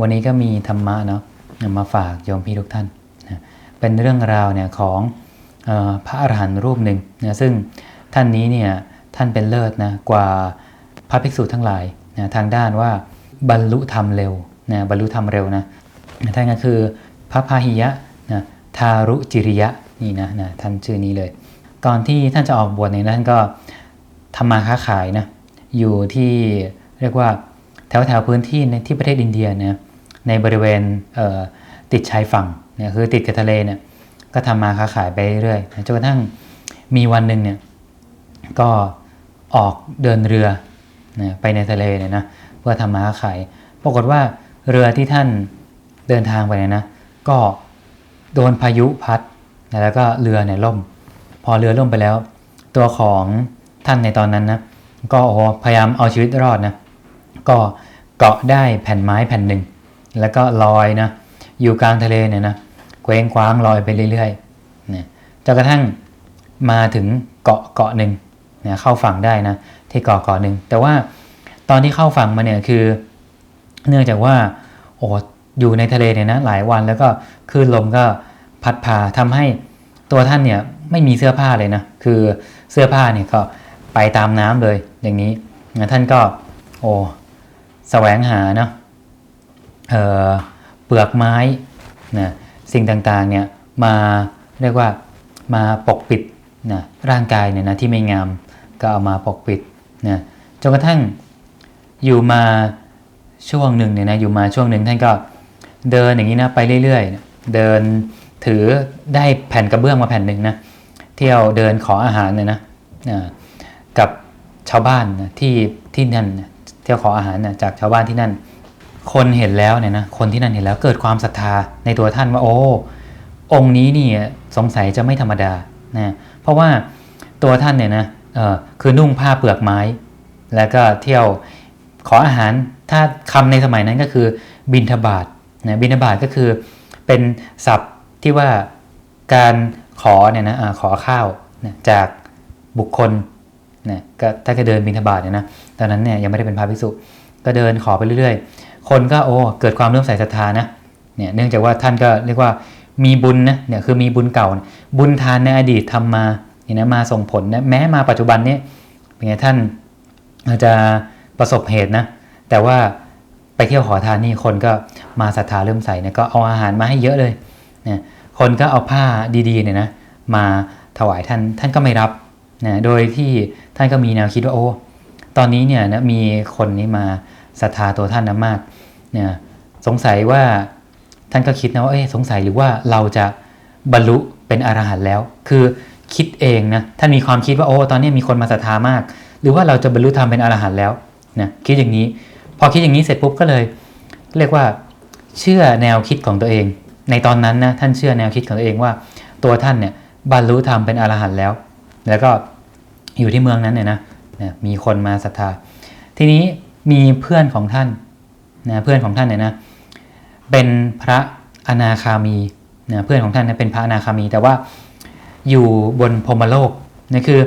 วันนี้ก็มีธรรมะเนาะมาฝากโยมพี่ทุกท่านนะเป็นเรื่องราวเนี่ยของออพระอรหันต์รูปหนึ่งนะซึ่งท่านนี้เนี่ยท่านเป็นเลิศนะกว่าพระภิกษุทั้งหลายนะทางด้านว่าบรรลุธรรมเร็วนะบรรลุธรรมเร็วนะท่านก็คือพระพาหิยะนะทารุจิริยะนี่นะนะท่านชื่อนี้เลยก่อนที่ท่านจะออกบวชเนี่ยท่านก็ทำมาค้าขายนะอยู่ที่เรียกว่าแถวแถวพื้นที่ในที่ประเทศอินเดียนะ ในบริเวณเติดชายฝั่งเนี่ยคือติดกับทะเลเนี่ยก็ทำมาค้าขายไปเรื่อยจนกระทั่งมีวันหนึ่งเนี่ยก็ออกเดินเรือไปในทะเลเนี่ยนะเพื่อทำมาค้าขายปรากฏว่าเรือที่ท่านเดินทางไปเนี่ยนะก็โดนพายุพัดแล้วก็เรือเนี่ยล่ม พอเรือล่มไปแล้ว ตัวของท่านในตอนนั้นนะก็พยายามเอาชีวิตรอดนะก็เกาะได้แผ่นไม้แผ่นหนึ่ง แล้วก็ลอยนะอยู่กลางทะเลเนี่ยนะเคว้งคว้างลอยไปเรื่อยๆนะจนกระทั่งมาถึงเกาะเกาะหนึ่งนะเข้าฝั่งได้นะที่เกาะเกาะหนึ่งแต่ว่าตอนที่เข้าฝั่งมาเนี่ยคือ เนื่องจากว่าโอ้อยู่ในทะเลเนี่ยนะหลายวันแล้วก็คลื่นลมก็พัดพาทำให้ตัวท่านเนี่ยไม่มีเสื้อผ้าเลยนะคือเสื้อผ้าเนี่ยก็ไปตามน้ำเลยอย่างนี้นะท่านก็โอ้แสวงหาเนาะ เเปลือกไม้นะสิ่งต่างๆเนี่ยมาเรียกว่ามาปกปิดนะร่างกายเนี่ยนะที่ไม่งามก็เอามาปกปิดนะจนกระทั่งอยู่มาช่วงหนึ่งเนี่ยนะอยู่มาช่วงหนึ่งท่านก็เดินอย่างนี้นะไปเรื่อยๆ เดินถือได้แผ่นกระเบื้องมาแผ่นหนึ่งนะเที่ยวเดินขออาหารเนี่ยนะกับชาวบ้านนะที่ที่นั่นเที่ยวขออาหารนะจากชาวบ้านที่นั่น คนเห็นแล้วเนี่ยนะคนที่นั่นเห็นแล้วเกิดความศรัทธาในตัวท่านว่าโอ้องค์นี้นี่สงสัยจะไม่ธรรมดานะเพราะว่าตัวท่านเนี่ยนะเออคือนุ่งผ้าเปลือกไม้ แล้วก็เที่ยวขออาหารถ้าคำในสมัยนั้นก็คือบินทบาทนะบินทบาทก็คือเป็นศัพท์ที่ว่าการขอเนี่ยนะอขอข้าวนะจากบุคคลนะก็ถ้าก็เดินบินทบาทเนี่ยนะตอนนั้นเนี่ยยังไม่ได้เป็นพระภิกษุก็เดินขอไปเรื่อยๆ คนก็โอ้เกิดความเริ่อมใส่ศรัทธานะเนี่ยเนื่องจากว่าท่านก็เรียกว่ามีบุญนะเนี่ยคือมีบุญเก่า บุญทานในอดีตทำมาเนี่ยนะมาส่งผลนะแม้มาปัจจุบันเนี่ยเป็นไงท่านอาจจะประสบเหตุนะแต่ว่าไปเที่ยวขอทานนี่คนก็มาศรัทธาเริ่มใส่นะก็เอาอาหารมาให้เยอะเลยนะคนก็เอาผ้าดีๆเนี่ยนะมาถวายท่านท่านก็ไม่รับนะโดยที่ท่านก็มีแนวคิดว่าโอ้ตอนนี้เนี่ยนะมีคนนี้มาศรัทธาตัวท่านนะมาก เนี่ยสงสัยว่าท่านก็คิดนะว่าเอ้ยสงสัยหรือว่าเราจะบรรลุเป็นอรหันต์แล้ว คือคิดเองนะท่านมีความคิดว่าโอ้ตอนนี้มีคนมาศรัทธามาก หรือว่าเราจะบรรลุธรรมเป็นอรหันต์แล้วนะคิดอย่างนี้ พอคิดอย่างนี้เสร็จปุ๊บก็เลย เรียกว่าเชื่อแนวคิดของตัวเอง ในตอนนั้นนะท่านเชื่อแนวคิดของตัวเองว่า ตัวท่านเนี่ยบรรลุธรรมเป็นอรหันต์แล้ว แล้วก็อยู่ที่เมืองนั้นเนี่ยนะนะมีคนมาศรัทธา ทีนี้มีเพื่อนของท่าน นะเพื่อนของท่านเนี่ยนะเป็นพระอนาคามีนะเพื่อนของท่านเนี่ยเป็นพระอนาคามี แต่ว่าอยู่บนพรมโลกนี่คือ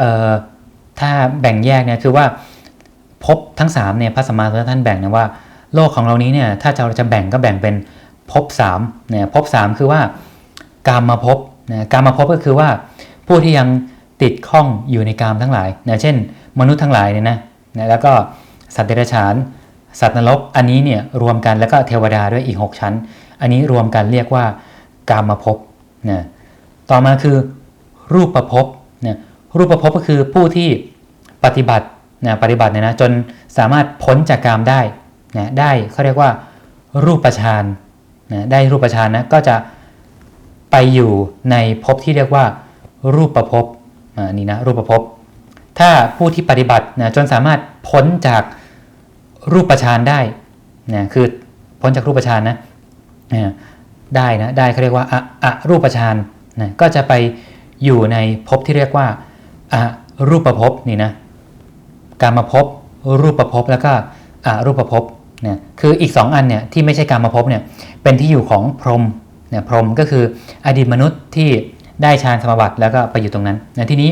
ออถ้าแบ่งแยกเนี่ยคือว่าภพทั้ง3เนี่ยพระสัมมาสัมพุทธท่านแบ่งนะว่าโลกของเรานี้เนี่ยถ้าเราจะแบ่งก็แบ่งเป็นภพสามเนี่ยภพสามคือว่ากามมาภพนะกามมาภพก็คือว่าผู้ที่ยังติดข้องอยู่ในกามทั้งหลายนะเช่น มนุษย์ทั้งหลายเนี่ยนะนะแล้วก็สัตว์เดรัจฉาน สัตว์นรกอันนี้เนี่ยรวมกันแล้วก็เทวดาด้วยอีก 6 ชั้น อันนี้รวมกันเรียกว่ากามภพนะต่อมาคือรูปประภพนะรูปประภพก็คือผู้ที่ปฏิบัตินะปฏิบัติเนี่ยนะจนสามารถพ้นจากกามได้นะได้เขาเรียกว่ารูปฌานนะได้รูปฌานนะก็จะไปอยู่ในภพที่เรียกว่ารูปประภพอ่านี่นะรูปประภพถ้าผู้ที่ปฏิบัตินะจนสามารถพ้นจาก รูปฌานได้นะคือพ้นจากรูปฌานนะนะได้นะได้เขาเรียกว่าอะรูปฌานนะก็จะไปอยู่ในภพที่เรียกว่าอะรูปภพนี่นะการมาพบรูปประพแล้วก็อารูปประพเนี่ยคืออีก 2 อันเนี่ยที่ไม่ใช่การมาพเนี่ยเป็นที่อยู่ของพรหมเนี่ยพรหมก็คืออดีตมนุษย์ที่ได้ฌานสมาบัติแล้วก็ไปอยู่ตรงนั้นนะทีนี้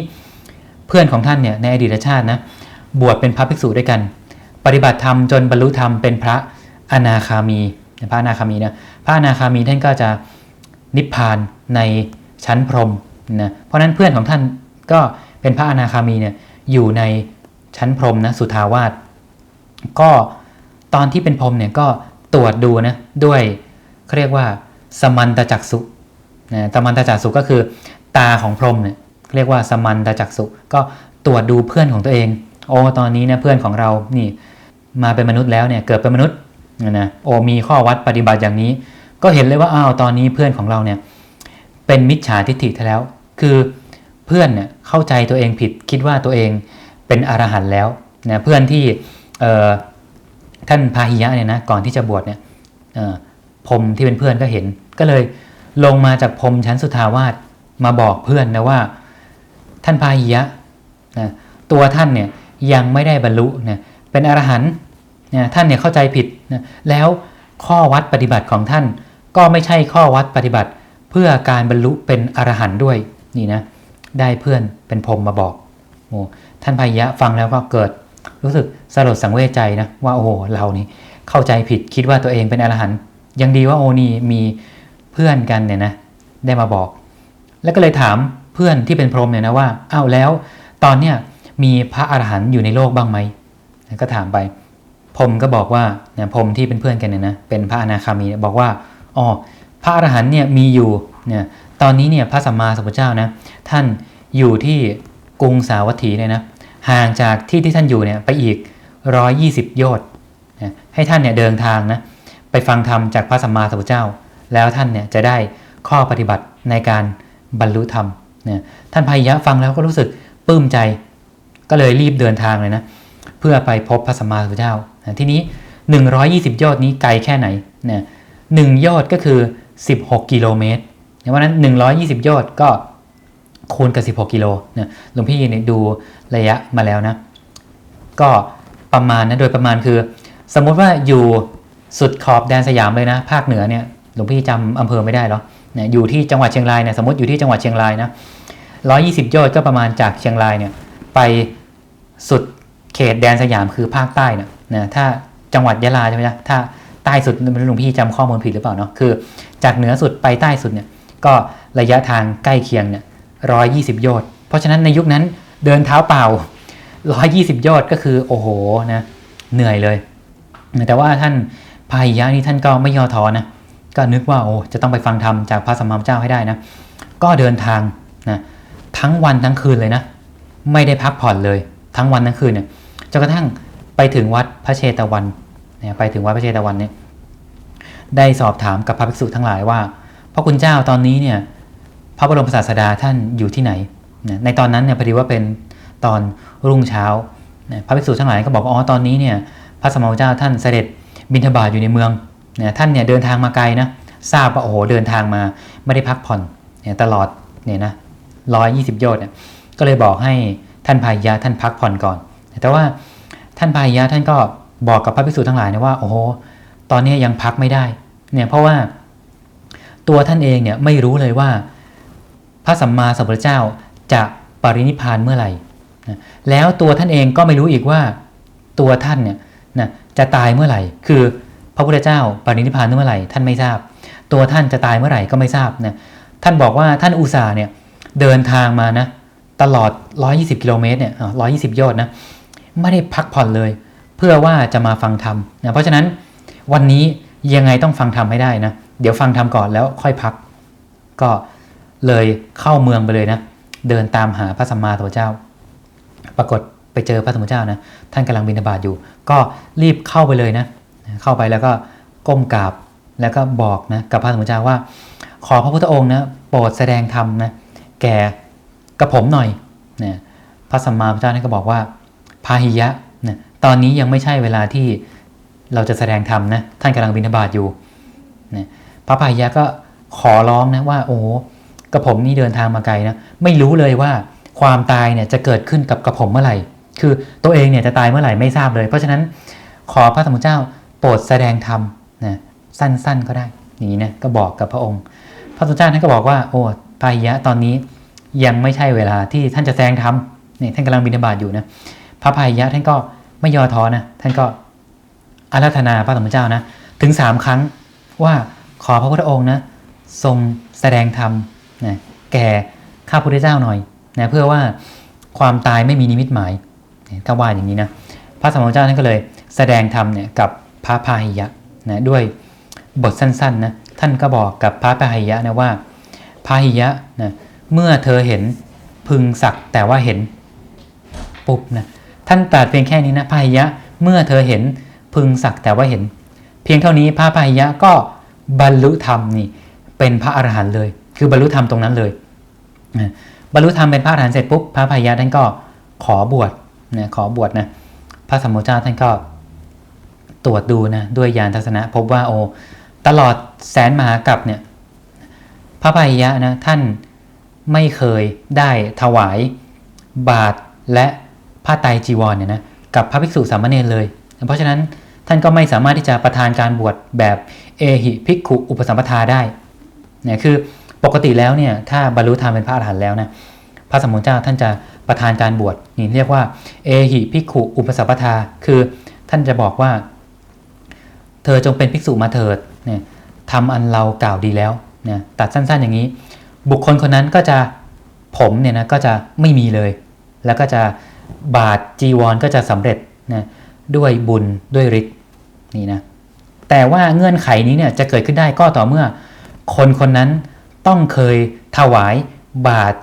เพื่อนของท่านเนี่ยในอดีตชาตินะบวชเป็นพระภิกษุด้วยกัน ปฏิบัติธรรมจนบรรลุธรรมเป็นพระอนาคามีพระอนาคามีนะพระอนาคามีท่านก็จะนิพพานในชั้นพรหมนะเพราะฉะนั้นเพื่อนของท่านก็เป็นพระอนาคามีเนี่ยอยู่ในชั้นพรหมนะสุทาวาสก็ตอนที่เป็นพรหมเนี่ยก็ตรวจดูนะด้วยเขาเรียกว่า สมันตจักสุนะสมันตจักสุก็คือตาของพรหมเนี่ยเรียกว่าสมันตจักสุก็ตรวจดูเพื่อนของตัวเองโอ้ตอนนี้นะเพื่อนของเรานี่ มาเป็นมนุษย์แล้วเนี่ยเกิดเป็นมนุษย์นะโอ้มีข้อวัดปฏิบัติอย่างนี้ ก็เห็นเลยว่าอ้าวตอนนี้เพื่อนของเราเนี่ยเป็นมิจฉาทิฏฐิแล้ว คือเพื่อนเนี่ยเข้าใจตัวเองผิดคิดว่าตัวเองเป็นอรหันต์แล้วนะเพื่อนที่ท่านพาหิยะเนี่ยนะก่อนที่จะบวชเนี่ยพรมที่เป็นเพื่อนก็เห็น ก็เลยลงมาจากพรมชั้นสุทาวาสมาบอกเพื่อนนะว่า ท่านพาหิยะนะตัวท่านเนี่ยยังไม่ได้บรรลุนะเป็นอรหันต์ นะท่านเนี่ยเข้าใจผิดนะแล้วข้อวัดปฏิบัติของท่าน ก็ไม่ใช่ข้อวัดปฏิบัติ เพื่อการบรรลุเป็นอรหันต์ด้วยนี่นะได้เพื่อนเป็นพรมมาบอกโอ้ท่านพายะฟังแล้วก็เกิด รู้สึกสลดสังเวชใจนะว่าโอ้โหเรานี่เข้าใจผิดคิดว่าตัวเองเป็นอรหันต์ยังดีว่าโอนี่มีเพื่อนกันเนี่ยนะได้มาบอก แล้วก็เลยถามเพื่อนที่เป็นพรหมเนี่ยนะว่าอ้าวแล้วตอนเนี้ยมีพระอรหันต์อยู่ในโลกบ้างไหมก็ถามไป พรมก็บอกว่าเนี่ยพรมที่เป็นเพื่อนกันเนี่ยนะเป็นพระอนาคามีบอกว่าอ๋อพระอรหันต์เนี่ยมีอยู่เนี่ยตอนนี้เนี่ยพระสัมมาสัมพุทธเจ้านะท่านอยู่ที่กรุงสาวัตถีเนี่ยนะห่างจากที่ที่ท่านอยู่เนี่ยไปอีก 120 โยชน์ให้ท่านเนี่ยเดินทางนะไปฟังธรรมจากพระสัมมาสัมพุทธเจ้า แล้วท่านเนี่ยจะได้ข้อปฏิบัติในการบรรลุธรรมเนี่ยท่านพายะฟังแล้วก็รู้สึกปลื้มใจก็เลยรีบเดินทางเลยนะ เพื่อไปพบพระสัมมาสัมพุทธเจ้าทีนี้ 120 ยอดนี้ไกลแค่ไหนนี่ยหนึ่งยอดก็คือ 16 กิโลเมตรเพราะนั้น 120 ยอดก็คูณกับ 16 กิโลหลวงพี่เนี่ยดูระยะมาแล้วนะ ก็ประมาณนะ โดยประมาณคือ สมมติว่าอยู่สุดขอบแดนสยามเลยนะ ภาคเหนือเนี่ย หลวงพี่จำอำเภอไม่ได้หรอนี่ยอยู่ที่จังหวัดเชียงรายเนี่ย สมมติอยู่ที่จังหวัดเชียงรายนะ 120 ยอดก็ประมาณจากเชียงรายเนี่ย ไปสุด เขตแดนสยามคือภาคใต้นะนะถ้าจังหวัดยะลาใช่ไหมจ๊ะถ้าใต้สุดไม่รู้หลวงพี่จำข้อมูลผิดหรือเปล่าเนาะคือจากเหนือสุดไปใต้สุดเนี่ยก็ระยะทางใกล้เคียงเนี่ยร้อยยี่สิบยอดเพราะฉะนั้นในยุคนั้นเดินเท้าเปล่าร้อยยี่สิบยอดก็คือโอ้โหนะเหนื่อยเลย แต่ว่าท่านพายยะนี่ท่านก็ไม่ย่อท้อนะก็นึกว่าโอ้จะต้องไปฟังธรรมจากพระสัมมาสัมพุทธเจ้าให้ได้นะ ก็เดินทางนะทั้งวันทั้งคืนเลยนะ ไม่ได้พักผ่อนเลย ทั้งวันทั้งคืนเนี่ย จนกระทั่งไปถึงวัดพระเชตวันเนี่ยไปถึงวัดพระเชตวันเนี่ยได้สอบถามกับพระภิกษุทั้งหลายว่าพระคุณเจ้าตอนนี้เนี่ยพระบรมศาสดาท่านอยู่ที่ไหน ในตอนนั้นเนี่ยพอดีว่าเป็นตอนรุ่งเช้า พระภิกษุทั้งหลายก็บอกอ๋อตอนนี้เนี่ยพระสมมาเจ้าท่านเสด็จบิณฑบาตอยู่ในเมืองท่านเนี่ยเดินทางมาไกลนะทราบว่าโอ้โหเดินทางมาไม่ได้พักผ่อนเนี่ยตลอดเนี่ยนะร้อยยี่สิบโยชน์เนี่ยก็เลยบอกให้ท่านพายะท่านพักผ่อนก่อน แต่ว่าท่านพายะท่านก็บอกกับพระภิกษุทั้งหลายนะว่าโอ้โหตอนนี้ยังพักไม่ได้เนี่ยเพราะว่าตัวท่านเองเนี่ยไม่รู้เลยว่าพระสัมมาสัมพุทธเจ้าจะปรินิพานเมื่อไหร่นะแล้วตัวท่านเองก็ไม่รู้อีกว่าตัวท่านเนี่ยนะจะตายเมื่อไหร่ คือพระพุทธเจ้าปรินิพานเมื่อไหร่ ท่านไม่ทราบ ตัวท่านจะตายเมื่อไหร่ก็ไม่ทราบนะท่านบอกว่าท่านอุตสาห์เนี่ยเดินทางมานะตลอด 120 กิโลเมตรเนี่ย120ยอดนะ ไม่ได้พักผ่อนเลย เพื่อว่าจะมาฟังธรรมนะเพราะฉะนั้นวันนี้ยังไงต้องฟังธรรมให้ได้นะ เดี๋ยวฟังธรรมก่อนแล้วค่อยพัก ก็เลยเข้าเมืองไปเลยนะ เดินตามหาพระสัมมาสัมพุทธเจ้า ปรากฏไปเจอพระสัมมาสัมพุทธเจ้านะท่านกำลังบิณฑบาตอยู่ ก็รีบเข้าไปเลยนะ เข้าไปแล้วก็ก้มกราบแล้วก็บอกนะกับพระสัมมาสัมพุทธเจ้าว่า ขอพระพุทธองค์นะโปรดแสดงธรรมนะแก่กระผมหน่อยนะพระสัมมาสัมพุทธเจ้าท่านก็บอกว่า พาหิยะนะตอนนี้ยังไม่ใช่เวลาที่เราจะแสดงธรรมนะ ท่านกำลังบิณฑบาตอยู่นะพระพาหิยะก็ขอร้องนะว่า โอ้กระผมนี่เดินทางมาไกลนะ ไม่รู้เลยว่าความตายเนี่ยจะเกิดขึ้นกับกระผมเมื่อไหร่ คือตัวเองเนี่ยจะตายเมื่อไหร่ไม่ทราบเลย เพราะฉะนั้นขอพระสมุทรเจ้าโปรดแสดงธรรมนะสั้นๆก็ได้ นี้นะก็บอกกับพระองค์ พระสมุทรเจ้าท่านก็บอกว่า โอ้พาหิยะตอนนี้ยังไม่ใช่เวลาที่ท่านจะแสดงธรรมเนี่ยท่านกำลังบิณฑบาตอยู่นะ พระพายะท่านก็ไม่ย่อท้อนะ ท่านก็อาราธนาพระสมเจ้านะ ถึงสามครั้งว่าขอพระพุทธองค์นะ ทรงแสดงธรรมนะแก่ข้าพุทธเจ้าหน่อยนะเพื่อว่าความตายไม่มีนิมิตหมายก็ว่าอย่างนี้นะพระสมมติเจ้าท่านก็เลยแสดงธรรมเนี่ยกับพระพาหิยะนะด้วยบทสั้นๆนะท่านก็บอกกับพระพาหิยะนะว่าพาหิยะนะเมื่อเธอเห็นพึงสักแต่ว่าเห็นปุ๊บนะ ท่านตรัสเพียงแค่นี้นะพาหิยะเมื่อเธอเห็นพึงสักแต่ว่าเห็น เพียงเท่านี้พระพาหิยะก็บรรลุธรรมนี่เป็นพระอรหันต์เลย คือบรรลุธรรมตรงนั้นเลยบรรลุธรรมเป็นพระอรหันต์เสร็จปุ๊บพระพาหิยะท่านก็ขอบวชนะขอบวชนะพระสมมติเจ้าท่านก็ตรวจดูนะด้วยญาณทัศนะ พบว่าโอตลอดแสนมหากัปเนี่ยพระพาหิยะนะท่านไม่เคยได้ถวายบาตรและ ผ้าไตรจีวรเนี่ยนะกับพระภิกษุสามเณรเลย เพราะฉะนั้นท่านก็ไม่สามารถที่จะประทานการบวชแบบเอหิภิกขุอุปสัมปทาได้เนี่ยคือปกติแล้วเนี่ยถ้าบรรลุธรรมเป็นพระอรหันต์แล้วนะพระสมมุติเจ้าท่านจะประทานการบวชนี่เรียกว่าเอหิภิกขุอุปสัมปทา คือท่านจะบอกว่า เธอจงเป็นภิกษุมาเถิดเนี่ยทำอันเรากล่าวดีแล้วเนี่ยตัดสั้นๆอย่างนี้ บุคคลคนนั้นก็จะผมเนี่ยนะก็จะไม่มีเลย แล้วก็จะ บาทจีวรก็จะสำเร็จนะด้วยบุญด้วยฤทธิ์นี่นะแต่ว่าเงื่อนไขนี้เนี่ยจะเกิดขึ้นได้ก็ต่อเมื่อ คนคนนั้นต้องเคยถวายบาท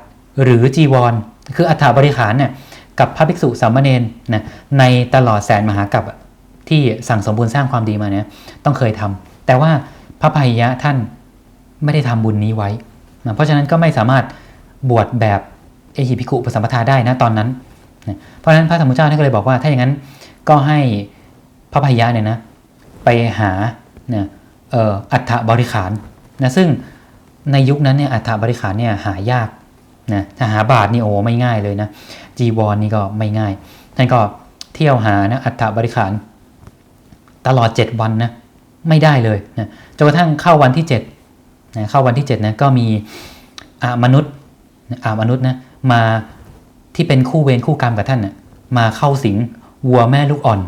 หรือจีวร คืออัฐบริขารเนี่ยกับพระภิกษุสามเณรนะในตลอดแสนมหากัปที่สั่งสมบูรณ์สร้างความดีมาเนี่ยต้องเคยทำแต่ว่าพระพายะท่านไม่ได้ทำบุญนี้ไว้นะเพราะฉะนั้นก็ไม่สามารถบวชแบบเอหิภิกขุปสัมปทาได้นะตอนนั้น เพราะฉะนั้นพระธรรมเจ้าท่านก็เลยบอกว่า ถ้าอย่างนั้นก็ให้พระพายะเนี่ยนะไปหาอัฐบริขารนะซึ่งในยุคนั้นเนี่ยอัฐบริขารเนี่ยหายากนะถ้าหาบาทนี่โอ้ไม่ง่ายเลยนะจีวรนี่ก็ไม่ง่ายท่านก็เที่ยวหานะอัฐบริขารตลอด 7 วันนะไม่ได้เลยนะจนกระทั่งเข้าวันที่7นะเข้าวันที่7นะก็มีอามนุษย์อามนุษย์นะมา ที่เป็นคู่เวรคู่กรรมกับท่านนะมาเข้าสิงวัวแม่ลูกอ่อน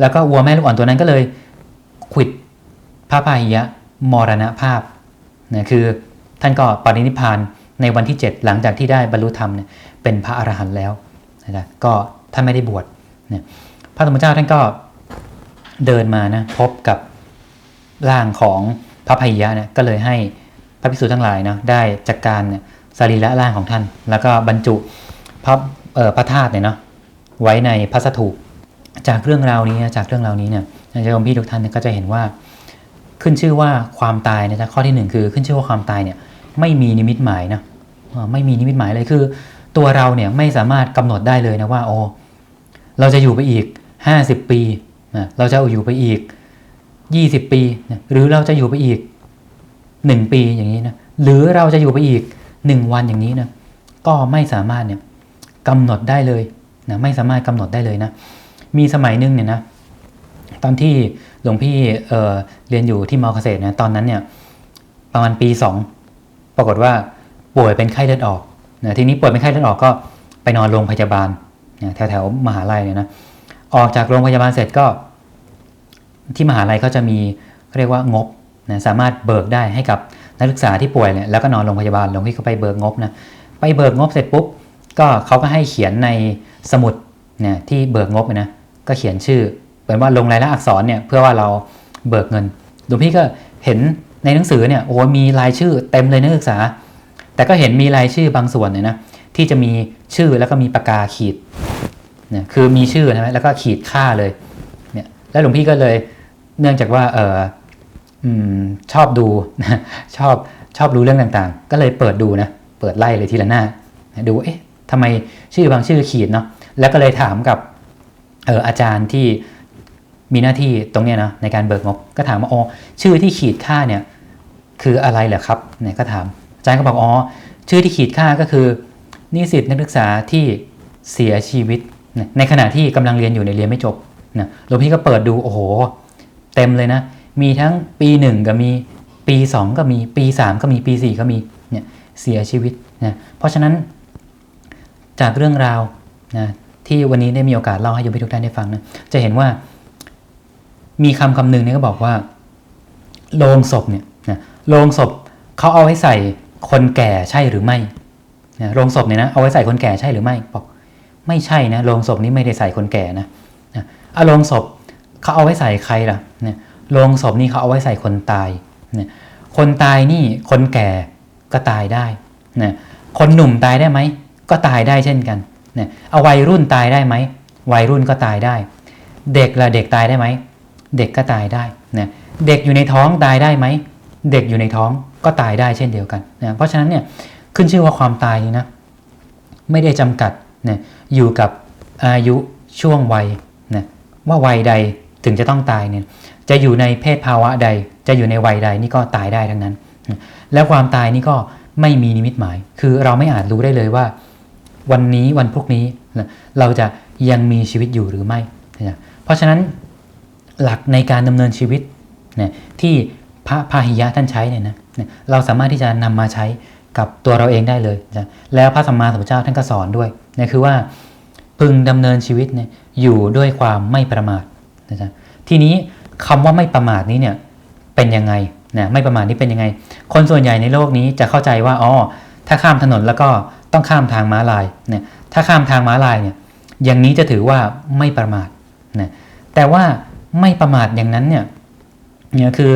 แล้วก็วัวแม่ลูกอ่อนตัวนั้นก็เลยขิดพระพาหิยะมรณภาพนะคือท่านก็ปรินิพานในวันที่ 7 หลังจากที่ได้บรรลุธรรมเนี่ยเป็นพระอรหันต์แล้วนะก็ท่านไม่ได้บวชนี่ยพระธรรมเจ้าท่านก็เดินมานะพบกับร่างของพระพายะเนี่ยก็เลยให้พระภิกษุทั้งหลายนะได้จัดการเนี่ยสรีระร่างของท่าน แล้วก็บรรจุ พระพระธาตุเนี่ยเนาะไว้ในพระสถูปจากเรื่องราวนี้จากเรื่องราวนี้เนี่ยโยมพี่ทุกท่านก็จะเห็นว่า ขึ้นชื่อว่าความตายนะจ๊ะข้อที่หนึ่งคือขึ้นชื่อว่าความตายเนี่ยไม่มีนิมิตหมายนะไม่มีนิมิตหมายเลยคือ ตัวเราเนี่ยไม่สามารถกำหนดได้เลยนะว่าโอ้เราจะอยู่ไปอีก 50 ปีนะเราจะอยู่ไปอีก 20 ปีนะหรือเราจะอยู่ไปอีก 1 ปีอย่างนี้นะหรือเราจะอยู่ไปอีก 1 วันอย่างนี้นะก็ไม่สามารถเนี่ย กำหนดได้เลยนะไม่สามารถกำหนดได้เลยนะ มีสมัยหนึงเนี่ยนะตอนที่หลวงพี่เเรียนอยู่ที่มอเกษตรนะตอนนั้นเนี่ยประมาณปี2ปรากฏว่าป่วยเป็นไข้เลือดออกนะทีนี้ป่วยเป็นไข้เลือดออกก็ไปนอนโรงพยาบาลนะแถวๆมหาลัยเนี่ยนะออกจากโรงพยาบาลเสร็จก็ที่มหาลัยเขาจะมีเรียกว่างบนะสามารถเบิกได้ให้กับนักศึกษาที่ป่วยเนี่ยแล้วก็นอนโรงพยาบาลหลวงพี่ก็ไปเบิกงบนะไปเบิกงบเสร็จปุ๊บ ก็เขาก็ให้เขียนในสมุดเนี่ยที่เบิกงบนะก็เขียนชื่อเหมือนว่าลงรายละอักษรเนี่ยเพื่อว่าเราเบิกเงินหลวงพี่ก็เห็นในหนังสือเนี่ยโอ้มีรายชื่อเต็มเลยนักศึกษา แต่ก็เห็นมีรายชื่อบางส่วนเนี่ยนะที่จะมีชื่อแล้วก็มีปากกาขีดเนี่ยคือมีชื่อนะแล้วก็ขีดค่าเลยเนี่ยแล้วหลวงพี่ก็เลยเนื่องจากว่าเอออชอบดูชอบชอบรู้เรื่องต่างๆ ก็เลยเปิดดูนะเปิดไล่เลยทีละหน้าดูเอ๊ะ ทำไมชื่อบางชื่อขีดเนาะแล้วก็เลยถามกับเอออาจารย์ที่มีหน้าที่ตรงเนี้ยนะในการเบิกงบก็ถามว่าอ๋อชื่อที่ขีดค่าเนี่ยคืออะไรเหรอครับเนี่ยก็ถามอาจารย์ก็บอกอ๋อชื่อที่ขีดค่าก็คือนิสิตนักศึกษาที่เสียชีวิต ในขณะที่กำลังเรียนอยู่ในเรียนไม่จบนะหลวงพี่ก็เปิดดูโอ้โห เต็มเลยนะ มีทั้งปีหนึ่งก็มีปีสองก็มีปีสามก็มีปีสี่ก็มีเนี่ยเสียชีวิตนะเพราะฉะนั้น จากเรื่องราวนะที่วันนี้ได้มีโอกาสเล่าให้โยมพี่ทุกท่านได้ฟังนะจะเห็นว่ามีคำคำหนึ่งเนี่ยก็บอกว่าโลงศพเนี่ยนะโลงศพเขาเอาไว้ใส่คนแก่ใช่หรือไม่นะโลงศพเนี่ยนะเอาไว้ใส่คนแก่ใช่หรือไม่บอกไม่ใช่นะโลงศพนี้ไม่ได้ใส่คนแก่นะนะอะโลงศพเขาเอาไว้ใส่ใครล่ะนี่ยโลงศพนี่เขาเอาไว้ใส่คนตายนี่ยคนตายนี่คนแก่ก็ตายได้นะคนหนุ่มตายได้ไหม ก็ตายได้เช่นกันเนี่ยเอาวัยรุ่นตายได้ไหมวัยรุ่นก็ตายได้ เด็กละเด็กตายได้ไหมเด็กก็ตายได้นะเด็กอยู่ในท้องตายได้ไหมเด็กอยู่ในท้องก็ตายได้เช่นเดียวกันนะเพราะฉะนั้นเนี่ยขึ้นชื่อว่าความตายนี่นะไม่ได้จำกัดนะอยู่กับอายุช่วงวัยนะว่าวัยใดถึงจะต้องตายเนี่ยจะอยู่ในเพศภาวะใด จะอยู่ในวัยใดนี่ก็ตายได้ทั้งนั้นนะแล้วความตายนี่ก็ไม่มีนิมิตหมาย คือเราไม่อาจรู้ได้เลยว่า วันนี้วันพรุ่งนี้นะเราจะยังมีชีวิตอยู่หรือไม่นะเพราะฉะนั้นหลักในการดำเนินชีวิตนะที่พระพาหิยะท่านใช้เนี่ยนะเราสามารถที่จะนำมาใช้กับตัวเราเองได้เลยนะแล้วพระสัมมาสัมพุทธเจ้าท่านก็สอนด้วยนะคือว่าพึงดำเนินชีวิตเนี่ยอยู่ด้วยความไม่ประมาทนะจ๊ะทีนี้คำว่าไม่ประมาทนี้เนี่ยเป็นยังไงนะไม่ประมาทนี้เป็นยังไง คนส่วนใหญ่ในโลกนี้จะเข้าใจว่าอ๋อถ้าข้ามถนนแล้วก็ ต้องข้ามทางม้าลายเนี่ยถ้าข้ามทางม้าลายเนี่ยอย่างนี้จะถือว่าไม่ประมาทนะแต่ว่าไม่ประมาทอย่างนั้นเนี่ยเนี่ยคือ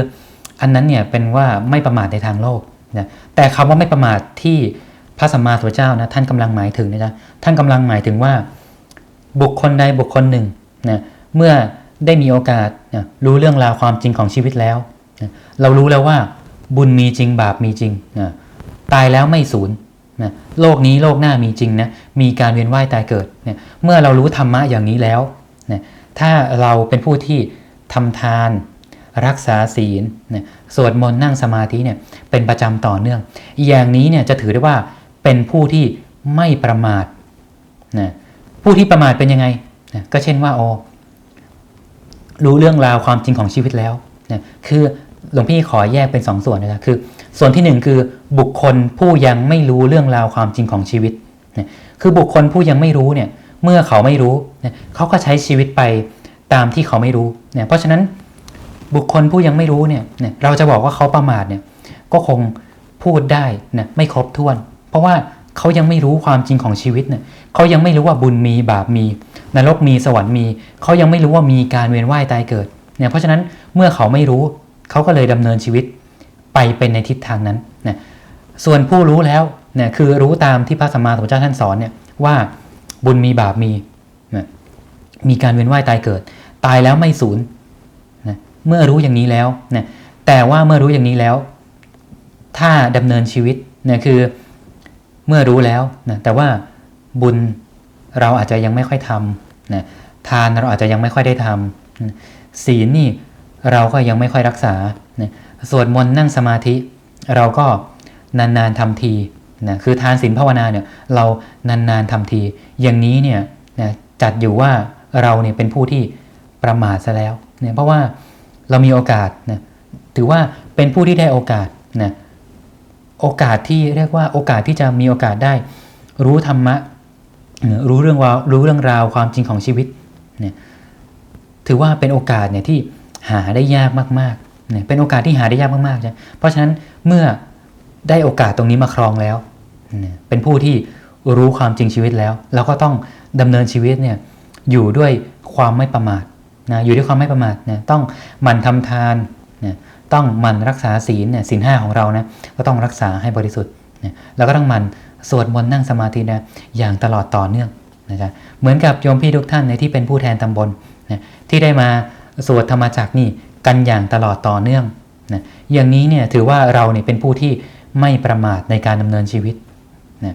อันนั้นเนี่ยเป็นว่าไม่ประมาทในทางโลกนะแต่คำว่าไม่ประมาทที่พระสัมมาสัมพุทธเจ้านะท่านกำลังหมายถึงนะจ๊ะท่านกำลังหมายถึงว่าบุคคลใดบุคคลหนึ่งนะเมื่อได้มีโอกาสนะรู้เรื่องราวความจริงของชีวิตแล้วนะเรารู้แล้วว่าบุญมีจริงบาปมีจริงนะตายแล้วไม่สูญ นะโลกนี้โลกหน้ามีจริงนะมีการเวียนว่ายตายเกิดเนี่ยเมื่อเรารู้ธรรมะอย่างนี้แล้วนะถ้าเราเป็นผู้ที่ทำทานรักษาศีลนี่ยสวดมนต์นั่งสมาธิเนี่ยเป็นประจำต่อเนื่อง อย่างนี้เนี่ยจะถือได้ว่าเป็นผู้ที่ไม่ประมาทนะผู้ที่ประมาทเป็นยังไงนะก็เช่นว่าโอรู้เรื่องราวความจริงของชีวิตแล้วนะคือหลวงพี่ขอแยกเป็นสองส่วนนะครับคือ ส่วนที่หนึ่งคือบุคคลผู้ยังไม่รู้เรื่องราวความจริงของชีวิตคือบุคคลผู้ยังไม่รู้เนี่ยเมื่อเขาไม่รู้เขาก็ใช้ชีวิตไปตามที่เขาไม่รู้เนี่ยเพราะฉะนั้นบุคคลผู้ยังไม่รู้เนี่ยเราจะบอกว่าเขาประมาทเนี่ยก็คงพูดได้นะไม่ครบถ้วน เพราะว่าเขายังไม่รู้ความจริงของชีวิตเนี่ยเขายังไม่รู้ว่าบุญมีบาปมีนรกมีสวรรค์มี เขายังไม่รู้ว่ามีการเวียนว่ายตายเกิดเนี่ยเพราะฉะนั้นเมื่อเขาไม่รู้เขาก็เลยดำเนินชีวิต ไปเป็นในทิศทางนั้นนะส่วนผู้รู้แล้วเนี่ยคือรู้ตามที่พระสัมมาสัมพุทธเจ้าท่านสอนเนี่ยว่าบุญมีบาปมีนะมีการเวียนว่ายตายเกิด ตายแล้วไม่สูญนะเมื่อรู้อย่างนี้แล้วนะแต่ว่าเมื่อรู้อย่างนี้แล้ว ถ้าดำเนินชีวิตนะคือเมื่อรู้แล้วนะแต่ว่าบุญเราอาจจะยังไม่ค่อยทำนะทานเราอาจจะยังไม่ค่อยได้ทำศีลนี่เราก็ยังไม่ค่อยรักษานะ สวดมนต์นั่งสมาธิ เราก็นานๆทำทีนะคือทานศีลภาวนาเนี่ยเรานานๆทำที อย่างนี้เนี่ยนะจัดอยู่ว่าเราเนี่ยเป็นผู้ที่ประมาทซะแล้วเนี่ยเพราะว่าเรามีโอกาสนะถือว่าเป็นผู้ที่ได้โอกาสนะโอกาสที่เรียกว่าโอกาสที่จะมีโอกาสได้ รู้ธรรมะรู้เรื่องราวรู้เรื่องราวความจริงของชีวิตเนี่ยถือว่าเป็นโอกาสเนี่ยที่หาได้ยากมากๆ เป็นโอกาสที่หาได้ยากมากๆใช่เพราะฉะนั้นเมื่อได้โอกาสตรงนี้มาครองแล้ว เป็นผู้ที่รู้ความจริงชีวิตแล้ว เราก็ต้องดำเนินชีวิตเนี่ยอยู่ด้วยความไม่ประมาทนะอยู่ด้วยความไม่ประมาทนะต้องหมั่นทำทานนะต้องหมั่นรักษาศีลเนี่ยศีลห้าของเรานะก็ต้องรักษาให้บริสุทธิ์นะแล้วก็ต้องหมั่นสวดมนต์นั่งสมาธินะอย่างตลอดต่อเนื่องนะจ๊ะเหมือนกับโยมพี่ทุกท่านในที่เป็นผู้แทนตำบลนะที่ได้มาสวดธรรมจักรนี่ กันอย่างตลอดต่อเนื่องนะอย่างนี้เนี่ยถือว่าเราเนี่ยเป็นผู้ที่ไม่ประมาทในการดำเนินชีวิตนะ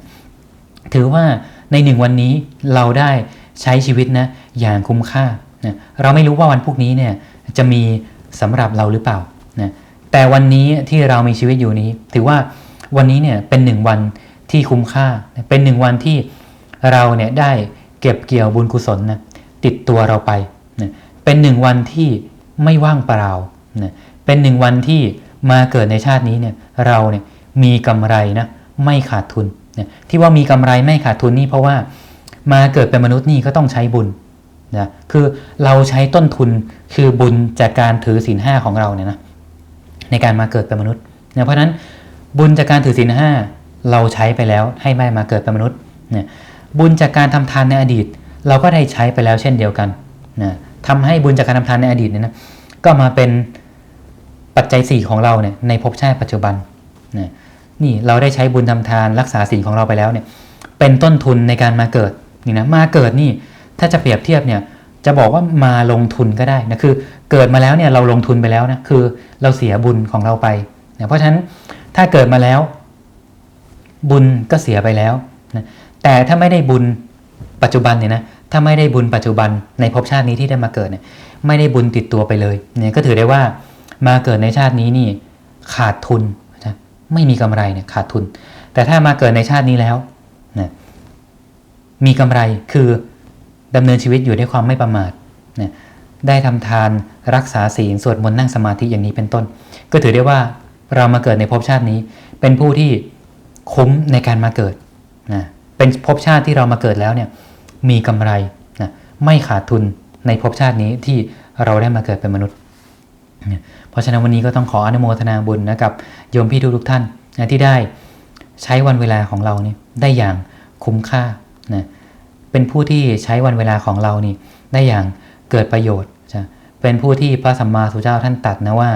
ถือว่าในหนึ่งวันนี้เราได้ใช้ชีวิตนะอย่างคุ้มค่านะเราไม่รู้ว่าวันพรุ่งนี้เนี่ยจะมีสำหรับเราหรือเปล่านะแต่วันนี้ที่เรามีชีวิตอยู่นี้ ถือว่าวันนี้เนี่ยเป็นหนึ่งวันที่คุ้มค่า เป็นหนึ่งวันที่เราเนี่ยได้เก็บเกี่ยวบุญกุศลนะติดตัวเราไปนะเป็นหนึ่งวันที่ ไม่ว่างเปล่านะเป็นหนึ่งวันที่มาเกิดในชาตินี้เนี่ยเราเนี่ยมีกำไรนะไม่ขาดทุนนะที่ว่ามีกำไรไม่ขาดทุนนี่เพราะว่ามาเกิดเป็นมนุษย์นี่ก็ต้องใช้บุญนะคือเราใช้ต้นทุนคือบุญจากการถือศีลห้าของเราเนี่ยนะในการมาเกิดเป็นมนุษย์นะเพราะฉะนั้นบุญจากการถือศีลห้าเราใช้ไปแล้วให้ไม่มาเกิดเป็นมนุษย์เนี่ยบุญจากการทำทานในอดีต เราก็ได้ใช้ไปแล้วเช่นเดียวกันนะ ทำให้บุญจากการทำทานในอดีตเนี่ยนะก็มาเป็นปัจจัยสี่ของเราเนี่ยในภพชาติปัจจุบันนะนี่เราได้ใช้บุญทำทานรักษาศีลของเราไปแล้วเนี่ยเป็นต้นทุนในการมาเกิดนี่นะมาเกิดนี่ถ้าจะเปรียบเทียบเนี่ยจะบอกว่ามาลงทุนก็ได้นะคือเกิดมาแล้วเนี่ยเราลงทุนไปแล้วนะคือเราเสียบุญของเราไปนะเพราะฉะนั้นถ้าเกิดมาแล้ว บุญก็เสียไปแล้วนะแต่ถ้าไม่ได้บุญปัจจุบันเนี่ยนะ ถ้าไม่ได้บุญปัจจุบันในภพชาตินี้ที่ได้มาเกิดเนี่ยไม่ได้บุญติดตัวไปเลยเนี่ยก็ถือได้ว่ามาเกิดในชาตินี้นี่ขาดทุนนะไม่มีกำไรเนี่ยขาดทุน แต่ถ้ามาเกิดในชาตินี้แล้วนะมีกำไรคือดำเนินชีวิตอยู่ด้วยความไม่ประมาทนะได้ทำทานรักษาศีลสวดมนต์นั่งสมาธิอย่างนี้เป็นต้น ก็ถือได้ว่าเรามาเกิดในภพชาตินี้ เป็นผู้ที่คุ้มในการมาเกิดนะเป็นภพชาติที่เรามาเกิดแล้วเนี่ย มีกำไรนะไม่ขาดทุนในภพชาตินี้ที่เราได้มาเกิดเป็นมนุษย์ เพราะฉะนั้นวันนี้ก็ต้องขออนุโมทนาบุญนะกับโยมพี่ทุกๆท่านนะที่ได้ใช้วันเวลาของเรานี่ได้อย่างคุ้มค่านะเป็นผู้ที่ใช้วันเวลาของเรานี่ได้อย่างเกิดประโยชน์จะเป็นผู้ที่พระสัมมาสุทธเจ้าท่านตัดนะว่า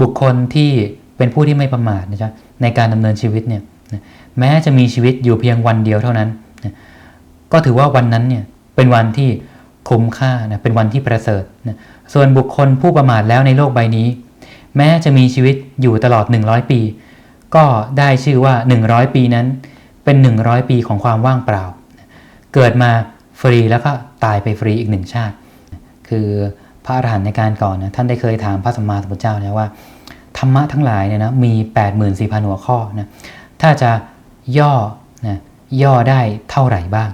บุคคลที่เป็นผู้ที่ไม่ประมาทนะจ๊ะในการดำเนินชีวิตเนี่ยแม้จะมีชีวิตอยู่เพียงวันเดียวเท่านั้น ก็ถือว่าวันนั้นเนี่ยเป็นวันที่คุ้มค่านะเป็นวันที่ประเสริฐนะส่วนบุคคลผู้ประมาทแล้วในโลกใบนี้ แม้จะมีชีวิตอยู่ตลอด 100 ปี ก็ได้ชื่อว่า 100 ปีนั้น เป็น 100 ปีของความว่างเปล่า เกิดมาฟรีแล้วก็ตายไปฟรีอีกหนึ่งชาติ คือพระอรหันต์ในการก่อนนะท่านได้เคยถามพระสัมมาสัมพุทธเจ้านะว่าธรรมะทั้งหลายเนี่ยนะมี 84,000 หัวข้อนะถ้าจะย่อนะย่อได้เท่าไหร่บ้าง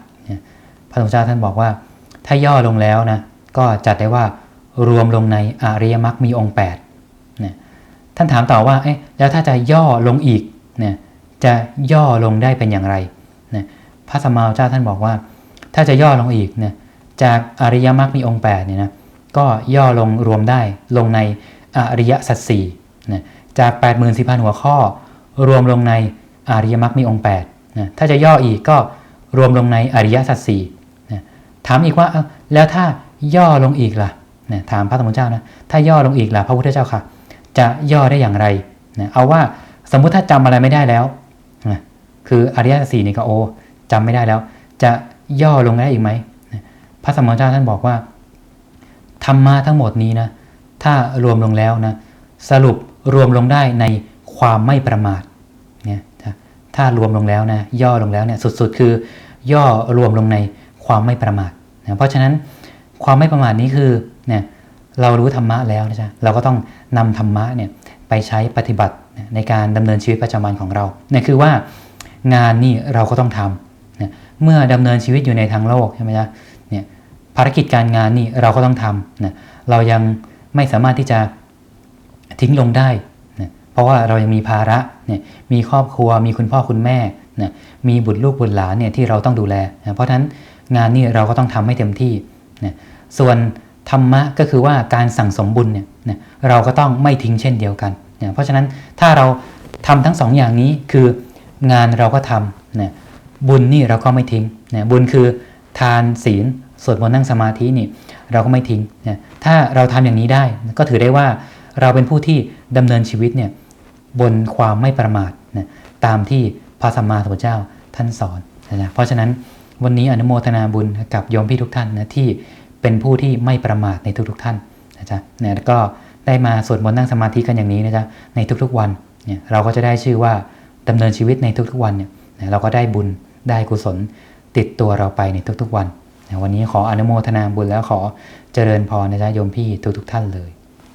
พระสมเจ้าท่านบอกว่า ถ้าย่อลงแล้วนะก็จัดได้ว่ารวมลงในอริยมรรคมีองค์8นะท่านถามต่อว่าเอ๊ะแล้วถ้าจะย่อลงอีกนี่ยจะย่อลงได้เป็นอย่างไรนะพระสมมาเจ้าท่านบอกว่า ถ้าจะย่อลงอีกนี่ยจากอริยมรรคมีองค์8เนี่ยนะก็ย่อลงรวมได้ลงในอริยสัจสี่นะจาก84,000หัวข้อ รวมลงในอริยมรรคมีองค์8นะถ้าจะย่ออีกก็รวมลงในอริยสัจสี่ ถามอีกว่าแล้วถ้าย่อลงอีกล่ะนะถามพระสมมุติเจ้านะถ้าย่อลงอีกล่ะพระพุทธเจ้าค่ะ จะย่อได้อย่างไรนะเอาว่าสมมุติถ้าจำอะไรไม่ได้แล้วนะคืออริยสัจสี่นี่ก็โอ้จำไม่ได้แล้ว จะย่อลงได้อีกไหมนะพระสมมุติเจ้าท่านบอกว่าธรรมะทั้งหมดนี้นะถ้ารวมลงแล้วนะสรุปรวมลงได้ในความไม่ประมาทเนี่ยถ้ารวมลงแล้วนะย่อลงแล้วเนี่ยสุดๆ คือย่อรวมลงใน ความไม่ประมาทนะเพราะฉะนั้นความไม่ประมาทนี้คือเนี่ยเรารู้ธรรมะแล้วนะจ๊ะเราก็ต้องนำธรรมะเนี่ยไปใช้ปฏิบัติในการดำเนินชีวิตประจำวันของเราเนี่ยคือว่างานนี่เราก็ต้องทำเนี่ยเมื่อดำเนินชีวิตอยู่ในทางโลกใช่ไหมจ๊ะเนี่ยภารกิจการงานนี่เราก็ต้องทำนะเรายังไม่สามารถที่จะทิ้งลงได้นะเพราะว่าเรายังมีภาระเนี่ยมีครอบครัวมีคุณพ่อคุณแม่นะมีบุตรลูกบุตรหลานเนี่ยที่เราต้องดูแลนะเพราะฉะนั้น งานนี่เราก็ต้องทำให้เต็มที่นะส่วนธรรมะก็คือว่าการสั่งสมบุญเนี่ยนะเราก็ต้องไม่ทิ้งเช่นเดียวกันนะเพราะฉะนั้นถ้าเราทำทั้งสองอย่างนี้คืองานเราก็ทำนะบุญนี่เราก็ไม่ทิ้งนะบุญคือทานศีลสวดมนต์นั่งสมาธินี่เราก็ไม่ทิ้งนะถ้าเราทำอย่างนี้ได้ก็ถือได้ว่าเราเป็นผู้ที่ดำเนินชีวิตเนี่ยบนความไม่ประมาทนะตามที่พระสัมมาสัมพุทธเจ้าท่านสอนนะเพราะฉะนั้น วันนี้อนุโมทนาบุญกับโยมพี่ทุกท่านนะที่เป็นผู้ที่ไม่ประมาทในทุกๆท่านนะจ๊ะเนี่ยก็ได้มาสวดมนต์นั่งสมาธิกันอย่างนี้นะจ๊ะในทุกๆวันเนี่ยเราก็จะได้ชื่อว่าดำเนินชีวิตในทุกๆวันเนี่ยเราก็ได้บุญได้กุศลติดตัวเราไปในทุกๆวัน วันนี้ขออนุโมทนาบุญแล้วขอเจริญพรนะจ๊ะโยมพี่ทุกๆท่านเลย